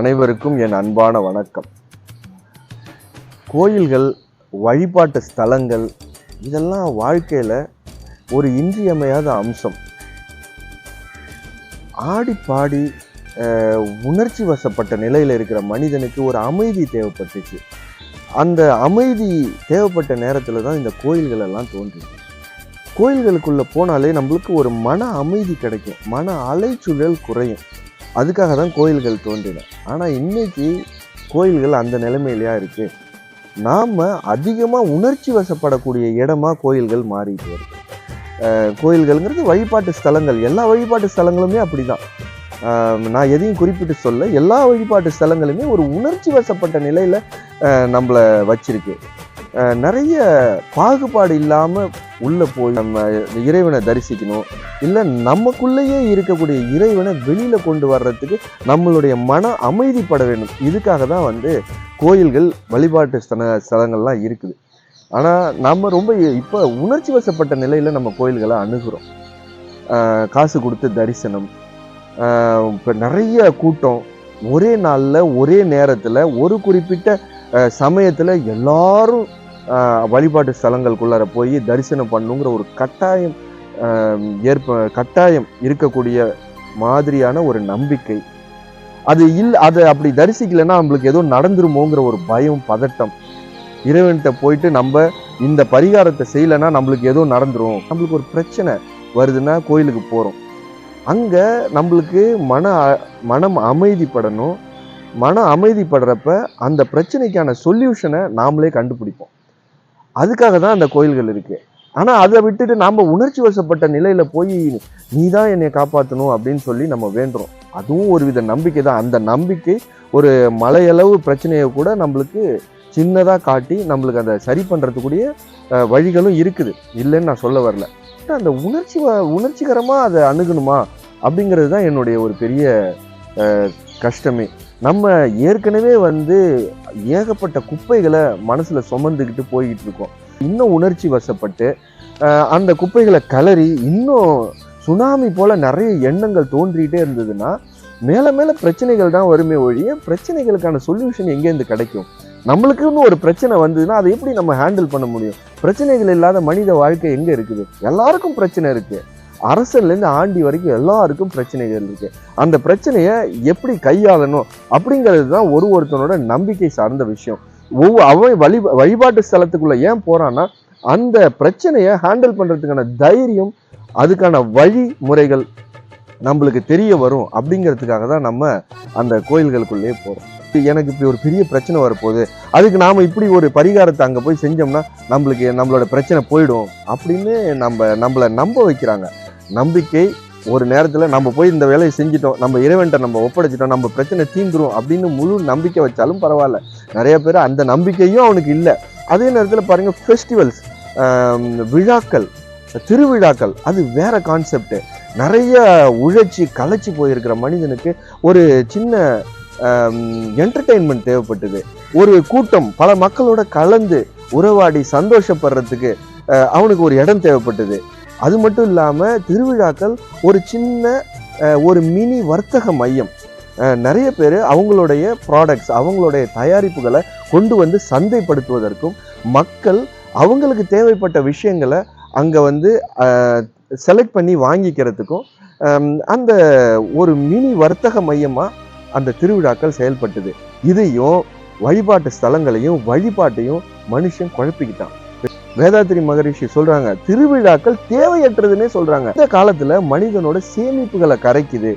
அனைவருக்கும் என் அன்பான வணக்கம். கோயில்கள் வழிபாட்டு ஸ்தலங்கள் இதெல்லாம் வாழ்க்கையில் ஒரு இன்றியமையாத அம்சம். ஆடி பாடி உணர்ச்சி வசப்பட்ட நிலையில் இருக்கிற மனிதனுக்கு ஒரு அமைதி தேவைப்பட்டுச்சு. அந்த அமைதி தேவைப்பட்ட நேரத்தில் தான் இந்த கோயில்கள் எல்லாம் தோன்றுச்சு கோயில்களுக்குள்ளே போனாலே நம்மளுக்கு ஒரு மன அமைதி கிடைக்கும். மன அலைச்சுழல் குறையும். அதுக்காக தான் கோயில்கள் தோன்றின. ஆனால் இன்னைக்கு கோயில்கள் அந்த நிலைமையிலையா இருக்குது நாம் அதிகமாக உணர்ச்சி வசப்படக்கூடிய இடமா கோயில்கள் மாறிட்டு வருது கோயில்கள்ங்கிறது வழிபாட்டு ஸ்தலங்கள். எல்லா வழிபாட்டு ஸ்தலங்களுமே அப்படிதான். தான் நான் எதையும் குறிப்பிட்டு சொல்ல எல்லா வழிபாட்டு ஸ்தலங்களுமே ஒரு உணர்ச்சி வசப்பட்ட நிலையில் நம்மளை வச்சிருக்கு. நிறைய பாகுபாடு இல்லாமல் உள்ளே போய் நம்ம இறைவனை தரிசிக்கணும். இல்லை நமக்குள்ளேயே இருக்கக்கூடிய இறைவனை வெளியில் கொண்டு வர்றதுக்கு நம்மளுடைய மன அமைதிப்பட வேண்டும். இதுக்காக தான் வந்து கோயில்கள் வழிபாட்டு ஸ்தல ஸ்தலங்கள்லாம் இருக்குது. ஆனால் நம்ம ரொம்ப இப்போ உணர்ச்சி வசப்பட்ட நிலையில் நம்ம கோயில்களை அணுகிறோம். காசு கொடுத்து தரிசனம் இப்போ நிறைய கூட்டம் ஒரே நாளில் ஒரே நேரத்தில் ஒரு குறிப்பிட்ட சமயத்தில் எல்லாரும் வழிபாட்டு ஸ்தலங்களுக்குள்ளார போய் தரிசனம் பண்ணுங்கிற ஒரு கட்டாயம் ஏற்ப கட்டாயம் இருக்கக்கூடிய மாதிரியான ஒரு நம்பிக்கை. அது இல் அதை அப்படி தரிசிக்கலைன்னா நம்மளுக்கு ஏதோ நடந்துருமோங்கிற ஒரு பயம் பதட்டம். இறைவன்கிட்ட போயிட்டு நம்ம இந்த பரிகாரத்தை செய்யலைன்னா நம்மளுக்கு ஏதோ நடந்துரும். நம்மளுக்கு ஒரு பிரச்சனை வருதுன்னா கோயிலுக்கு போகிறோம் அங்கே நம்மளுக்கு மன மனம் அமைதிப்படணும். மன அமைதிப்படுறப்ப அந்த பிரச்சனைக்கான சொல்யூஷனை நாமளே கண்டுபிடிப்போம். அதுக்காக தான் அந்த கோயில்கள் இருக்கு. ஆனால் அதை விட்டுட்டு நாம் உணர்ச்சி வசப்பட்ட நிலையில் போய் நீ தான் என்னை காப்பாற்றணும் அப்படின்னு சொல்லி நம்ம வேண்டுறோம். அதுவும் ஒரு வித நம்பிக்கை தான். அந்த நம்பிக்கை ஒரு மலையளவு பிரச்சனையை கூட நம்மளுக்கு சின்னதாக காட்டி நம்மளுக்கு அதை சரி பண்ணுறதுக்குரிய வழிகளும் இருக்குது. இல்லைன்னு நான் சொல்ல வரல. அந்த உணர்ச்சி வ- அதை அணுகணுமா அப்படிங்கிறது தான் என்னுடைய ஒரு பெரிய கஷ்டமே. நம்ம ஏற்கனவே வந்து ஏகப்பட்ட குப்பைகளை மனசில் சுமந்துக்கிட்டு போய்கிட்டு இருக்கோம். இன்னும் உணர்ச்சி வசப்பட்டு அந்த குப்பைகளை கலறி இன்னும் சுனாமி போல் நிறைய எண்ணங்கள் தோன்றிகிட்டே இருந்ததுன்னா மேலே மேலே பிரச்சனைகள் தான் வருமே ஒழிய பிரச்சனைகளுக்கான சொல்யூஷன் எங்கேருந்து கிடைக்கும்? நம்மளுக்குன்னு ஒரு பிரச்சனை வந்ததுன்னா அதை எப்படி நம்ம ஹேண்டில் பண்ண முடியும்? பிரச்சனைகள் இல்லாத மனித வாழ்க்கை எங்கே இருக்குது? எல்லாருக்கும் பிரச்சனை இருக்குது அரசன்லேருந்து ஆண்டி வரைக்கும் எல்லாருக்கும் பிரச்சனைகள் இருக்கு. அந்த பிரச்சனையை எப்படி கையாளணும் அப்படிங்கிறது தான் ஒரு ஒருத்தனோட நம்பிக்கை சார்ந்த விஷயம். ஒவ்வொரு அவன் வழி வழிபாட்டு ஸ்தலத்துக்குள்ளே ஏன் போகிறான்னா அந்த பிரச்சனையை ஹேண்டில் பண்ணுறதுக்கான தைரியம் அதுக்கான வழிமுறைகள் நம்மளுக்கு தெரிய வரும் அப்படிங்கிறதுக்காக தான் நம்ம அந்த கோயில்களுக்குள்ளேயே போகிறோம் எனக்கு இப்படி ஒரு பெரிய பிரச்சனை வரப்போகுது. அதுக்கு நாம் இப்படி ஒரு பரிகாரத்தை அங்கே போய் செஞ்சோம்னா நம்மளுக்கு நம்மளோட பிரச்சனை போயிடும் அப்படின்னு நம்ம நம்மளை நம்ப வைக்கிறாங்க. நம்பிக்கை ஒரு நேரத்தில் நம்ம போய் இந்த வேலையை செஞ்சிட்டோம் நம்ம இறைவன்ட்ட நம்ம ஒப்படைச்சிட்டோம் நம்ம பிரச்சனை தீந்துரும் அப்படின்னு முழு நம்பிக்கை வச்சாலும் பரவாயில்ல. நிறைய பேர் அந்த நம்பிக்கையும் அவனுக்கு இல்லை. அதே நேரத்தில் பாருங்க ஃபெஸ்டிவல்ஸ் விழாக்கள் திருவிழாக்கள் அது வேற கான்செப்ட் நிறைய உழைச்சி களைச்சி போயிருக்கிற மனிதனுக்கு ஒரு சின்ன என்டர்டெயின்மெண்ட் தேவைப்பட்டது. ஒரு கூட்டம் பல மக்களோட கலந்து உறவாடி சந்தோஷப்படுறதுக்கு அவனுக்கு ஒரு இடம் தேவைப்பட்டது. அது மட்டும் இல்லாமல் திருவிழாக்கள் ஒரு சின்ன ஒரு மினி வர்த்தக மையம். நிறைய பேர் அவங்களுடைய ப்ராடக்ட்ஸ் அவங்களுடைய தயாரிப்புகளை கொண்டு வந்து சந்தைப்படுத்துவதற்கும் மக்கள் அவங்களுக்கு தேவைப்பட்ட விஷயங்களை அங்கே வந்து செலக்ட் பண்ணி வாங்கிக்கிறதுக்கும் அந்த ஒரு மினி வர்த்தக மையமாக அந்த திருவிழாக்கள் செயல்பட்டது. இதையும் வழிபாட்டு ஸ்தலங்களையும் வழிபாட்டையும் மனுஷன் குழப்பிக்கிட்டான். வேதாத்திரி மகரிஷி சொல்றாங்க திருவிழாக்கள் தேவையற்றதுன்னே சொல்றாங்க. இந்த காலத்துல மனிதனோட சேமிப்புகளை கரைக்குது.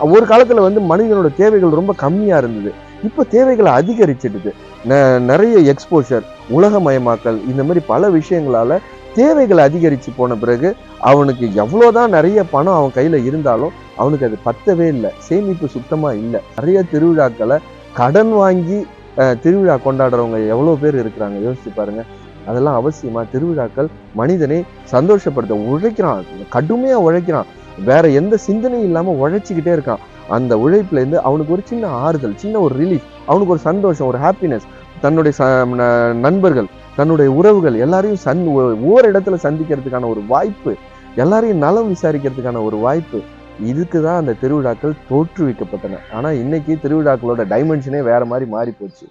ஒரு காலத்துல வந்து மனிதனோட தேவைகள் ரொம்ப கம்மியா இருந்தது. இப்போ தேவைகளை அதிகரிச்சிடுது. ந- நிறைய எக்ஸ்போஷர் உலகமயமாக்கல் இந்த மாதிரி பல விஷயங்களால தேவைகள் அதிகரிச்சு போன பிறகு அவனுக்கு எவ்வளோதான் நிறைய பணம் அவன் கையில இருந்தாலும் அவனுக்கு அது பத்தவே இல்லை சேமிப்பு சுத்தமா இல்லை. நிறைய திருவிழாக்களை கடன் வாங்கி அஹ், திருவிழா கொண்டாடுறவங்க எவ்வளோ பேர் இருக்கிறாங்க யோசிச்சு பாருங்க. அதெல்லாம் அவசியமா? திருவிழாக்கள் மனிதனை சந்தோஷப்படுத்த உழைக்கிறான். கடுமையா உழைக்கிறான். வேற எந்த சிந்தனையும் இல்லாம உழைச்சிக்கிட்டே இருக்கான். அந்த உழைப்புல இருந்து அவனுக்கு ஒரு சின்ன ஆறுதல் சின்ன ஒரு ரிலீஃப் அவனுக்கு ஒரு சந்தோஷம் ஒரு ஹாப்பினஸ் தன்னுடைய ச- ந- நண்பர்கள் தன்னுடைய உறவுகள் எல்லாரையும் சந் ஒ- ஒவ்வொரு இடத்துல சந்திக்கிறதுக்கான ஒரு வாய்ப்பு எல்லாரையும் நலம் விசாரிக்கிறதுக்கான ஒரு வாய்ப்பு. இதுக்கு தான் அந்த திருவிழாக்கள் தோற்றுவிக்கப்பட்டன. ஆனால் இன்னைக்கு திருவிழாக்களோட டைமென்ஷனே வேற மாதிரி மாறி போச்சு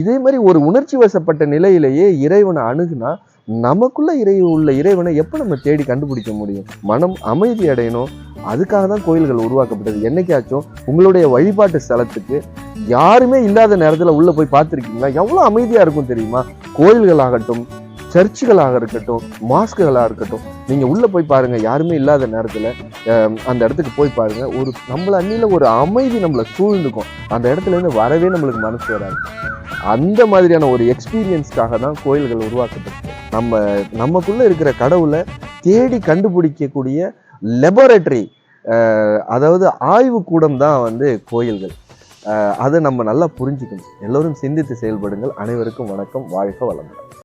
இதே மாதிரி ஒரு உணர்ச்சி வசப்பட்ட நிலையிலேயே இறைவனை அணுகுனா நமக்குள்ள இறை உள்ள இறைவனை எப்போ நம்ம தேடி கண்டுபிடிக்க முடியும்? மனம் அமைதி அடையணும். அதுக்காக தான் கோயில்கள் உருவாக்கப்பட்டது. என்னைக்காச்சும் உங்களுடைய வழிபாட்டு ஸ்தலத்துக்கு யாருமே இல்லாத நேரத்தில் உள்ளே போய் பார்த்துருக்கீங்களா? எவ்வளோ அமைதியாக இருக்கும் தெரியுமா? கோயில்கள் ஆகட்டும் சர்ச்சுகளாக இருக்கட்டும் மாஸ்க்குகளாக இருக்கட்டும் நீங்கள் உள்ளே போய் பாருங்கள் யாருமே இல்லாத நேரத்தில் அந்த இடத்துக்கு போய் பாருங்கள் ஒரு நம்மளை அன்னில ஒரு அமைதி நம்மளை சூழ்ந்துக்கும். அந்த இடத்துல இருந்து வரவே நம்மளுக்கு மனசு வராது. அந்த மாதிரியான ஒரு எக்ஸ்பீரியன்ஸ்க்காக தான் கோயில்கள் உருவாக்கப்பட்டது. நம்ம நமக்குள்ளே இருக்கிற கடவுளை தேடி கண்டுபிடிக்கக்கூடிய லெபரட்டரி அதாவது ஆய்வு கூடம் தான் வந்து கோயில்கள். அதை நம்ம நல்லா புரிஞ்சுக்கணும். எல்லோரும் சிந்தித்து செயல்படுங்கள். அனைவருக்கும் வணக்கம். வாழ்க வளமுடன்.